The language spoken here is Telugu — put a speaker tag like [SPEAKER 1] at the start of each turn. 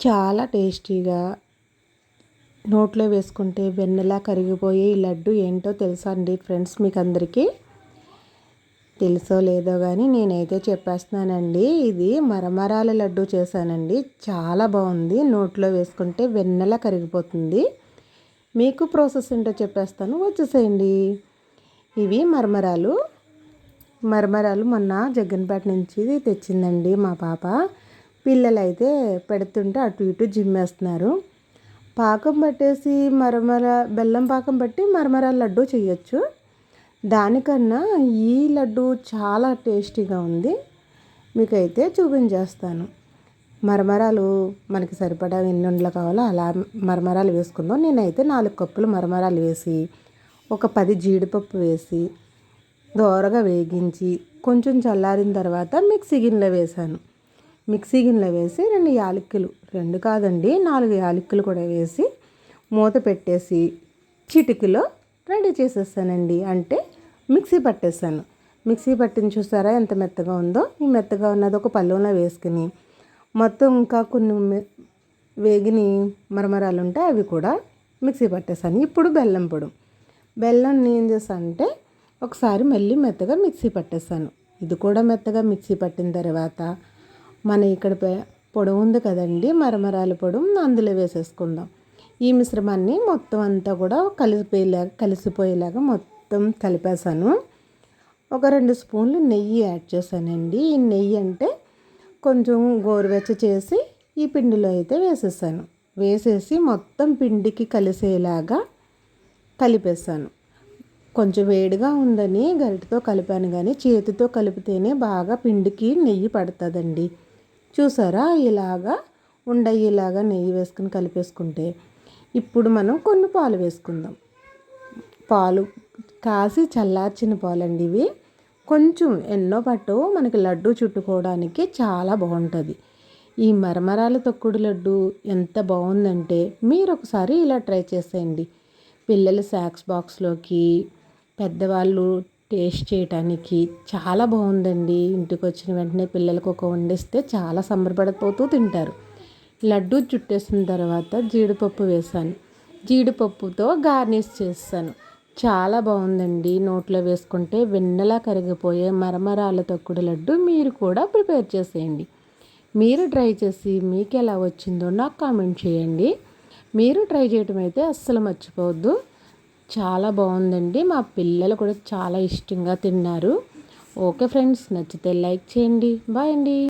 [SPEAKER 1] చాలా టేస్టీగా నోట్లో వేసుకుంటే వెన్నెలా కరిగిపోయే ఈ లడ్డు ఏంటో తెలుసా అండి ఫ్రెండ్స్ మీకు అందరికీ తెలుసో లేదో కానీ నేనైతే చెప్పేస్తున్నానండి. ఇది మరమరాల లడ్డు చేశానండి. చాలా బాగుంది. నోట్లో వేసుకుంటే వెన్నెల కరిగిపోతుంది. మీకు ప్రాసెస్ ఏంటో చెప్పేస్తాను. వచ్చేసేయండి. ఇవి మరమరాలు. మరమరాలు మొన్న జగ్గన్పేట నుంచి తెచ్చిందండి మా పాప. పిల్లలు అయితే పెడుతుంటే అటు ఇటు జిమ్మేస్తున్నారు. పాకం పట్టేసి మరమర బెల్లం పాకం పట్టి మరమర లడ్డు చేయొచ్చు దానికన్నా ఈ లడ్డు చాలా టేస్టీగా ఉంది. మీకైతే చూపించేస్తాను. మరమరాలు మనకి సరిపడా ఎన్ని ఉండలు కావాలో అలా మరమరాలు వేసుకుందాం. నేనైతే నాలుగు కప్పులు మరమరాలు వేసి ఒక పది జీడిపప్పు వేసి దోరగా వేగించి కొంచెం చల్లారిన తర్వాత మిక్సీ గిన్నెలో వేసాను మిక్సీ గిన్నెలో వేసి రెండు యాలక్కులు రెండు కాదండి నాలుగు యాలక్కులు కూడా వేసి మూత పెట్టేసి చిటికలో రెడీ చేసేస్తానండి. అంటే మిక్సీ పట్టేస్తాను. మిక్సీ పట్టిన చూసారా ఎంత మెత్తగా ఉందో? ఈ మెత్తగా ఉన్నది ఒక పళ్ళెంలో వేసుకుని మొత్తం ఇంకా కొన్ని వేగిని మరమరాలు ఉంటే అవి కూడా మిక్సీ పట్టేసాను ఇప్పుడు బెల్లం పొడు. బెల్లం ఏం చేస్తాను అంటే ఒకసారి మళ్ళీ మెత్తగా మిక్సీ పట్టేస్తాను. ఇది కూడా మెత్తగా మిక్సీ పట్టిన తర్వాత మన ఇక్కడ పొడవు ఉంది కదండి మరమరాల పొడవు అందులో వేసేసుకుందాం. ఈ మిశ్రమాన్ని మొత్తం అంతా కూడా కలిసిపోయేలాగా కలిసిపోయేలాగా మొత్తం కలిపేసాను ఒక రెండు స్పూన్లు నెయ్యి యాడ్ చేశానండి. ఈ నెయ్యి అంటే కొంచెం గోరువెచ్చ చేసి ఈ పిండిలో అయితే వేసేసాను. వేసేసి మొత్తం పిండికి కలిసేలాగా కలిపేసాను కొంచెం వేడిగా ఉందని గరిటతో కలిపాను కానీ చేతితో కలిపితేనే బాగా పిండికి నెయ్యి పడుతుందండి. చూసారా? ఇలాగా ఉండయ్యేలాగా నెయ్యి వేసుకుని కలిపేసుకుంటే ఇప్పుడు మనం కొన్ని పాలు వేసుకుందాం. పాలు కాసి చల్లార్చిన పాలండి ఇవి. కొంచెం ఎన్నో పట్టు మనకి లడ్డు చుట్టుకోవడానికి చాలా బాగుంటుంది. ఈ మరమరాల తొక్కుడు లడ్డు ఎంత బాగుందంటే మీరు ఒకసారి ఇలా ట్రై చేసేయండి. పిల్లల స్నాక్స్ బాక్స్లోకి పెద్దవాళ్ళు టేస్ట్ చేయటానికి చాలా బాగుందండి. ఇంటికి వచ్చిన వెంటనే పిల్లలకు ఒక వండిస్తే చాలా సంబరపడిపోతూ తింటారు. లడ్డూ చుట్టేసిన తర్వాత జీడిపప్పు వేసాను జీడిపప్పుతో గార్నిష్ చేస్తాను. చాలా బాగుందండి. నోట్లో వేసుకుంటే వెన్నెలా కరిగిపోయే మరమరాల తొక్కుడు లడ్డు మీరు కూడా ప్రిపేర్ చేసేయండి. మీరు ట్రై చేసి మీకు ఎలా వచ్చిందో నాకు కామెంట్ చేయండి. మీరు ట్రై చేయటం అయితే అస్సలు మర్చిపోవద్దు. చాలా బాగుందండి. మా పిల్లలు కూడా చాలా ఇష్టంగా తిన్నారు. ఓకే ఫ్రెండ్స్ నచ్చితే లైక్ చేయండి. బాయ్ అండి.